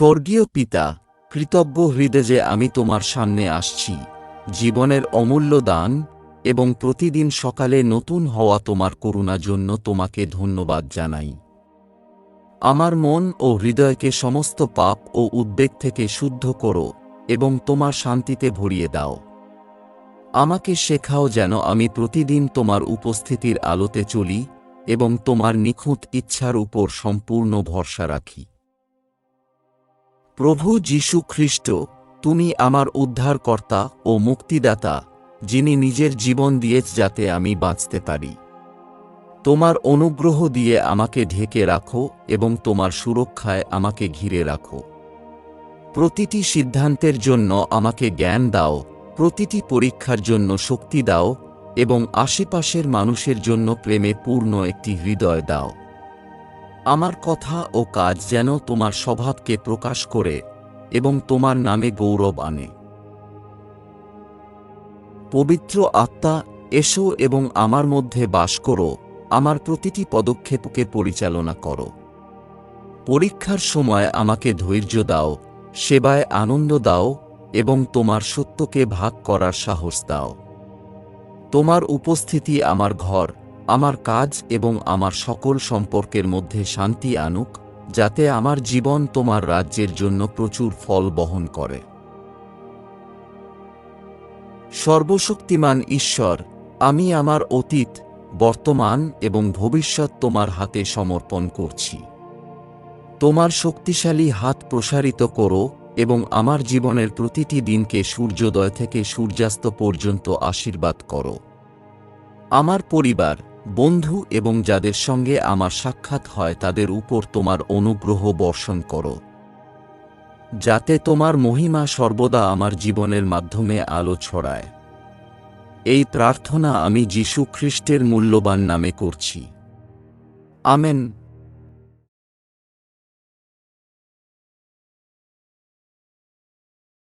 স্বর্গীয় পিতা, কৃতজ্ঞ হৃদয়ে যে আমি তোমার সামনে আসছি, জীবনের অমূল্য দান এবং প্রতিদিন সকালে নতুন হওয়া তোমার করুণা জন্য তোমাকে ধন্যবাদ জানাই। আমার মন ও হৃদয়কে সমস্ত পাপ ও উদ্বেগ থেকে শুদ্ধ করো এবং তোমার শান্তিতে ভরিয়ে দাও। আমাকে শেখাও যেন আমি প্রতিদিন তোমার উপস্থিতির আলোতে চলি এবং তোমার নিখুঁত ইচ্ছার উপর সম্পূর্ণ ভরসা রাখি। প্রভু যীশু খ্রিস্ট, তুমি আমার উদ্ধারকর্তা ও মুক্তিদাতা, যিনি নিজের জীবন দিয়ে যাতে আমি বাঁচতে পারি। তোমার অনুগ্রহ দিয়ে আমাকে ঢেকে রাখো এবং তোমার সুরক্ষায় আমাকে ঘিরে রাখো। প্রতিটি সিদ্ধান্তের জন্য আমাকে জ্ঞান দাও, প্রতিটি পরীক্ষার জন্য শক্তি দাও এবং আশেপাশের মানুষের জন্য প্রেমে পূর্ণ একটি হৃদয় দাও। আমার কথা ও কাজ যেন তোমার স্বভাবকে প্রকাশ করে এবং তোমার নামে গৌরব আনে। পবিত্র আত্মা, এসো এবং আমার মধ্যে বাস করো, আমার প্রতিটি পদক্ষেপকে পরিচালনা করো। পরীক্ষার সময় আমাকে ধৈর্য দাও, সেবায় আনন্দ দাও এবং তোমার সত্যকে ভাগ করার সাহস দাও। তোমার উপস্থিতি আমার ঘর আমার কাজ এবং আমার সকল সম্পর্কের মধ্যে শান্তি আনুক, যাতে আমার জীবন তোমার রাজ্যের জন্য প্রচুর ফল বহন করে। সর্বশক্তিমান ঈশ্বর, আমি আমার অতীত, বর্তমান এবং ভবিষ্যৎ তোমার হাতে সমর্পণ করছি। তোমার শক্তিশালী হাত প্রসারিত করো এবং আমার জীবনের প্রতিটি দিনকে সূর্যোদয় থেকে সূর্যাস্ত পর্যন্ত আশীর্বাদ করো। আমার পরিবার বন্ধু এবং যাদের সঙ্গে আমার সাক্ষাৎ হয় তাদের উপর তোমার অনুগ্রহ বর্ষণ করো। যাতে তোমার মহিমা সর্বদা আমার জীবনের মাধ্যমে আলো ছড়ায়। এই প্রার্থনা আমি যীশু খ্রিস্টের মূল্যবান নামে করছি। আমেন।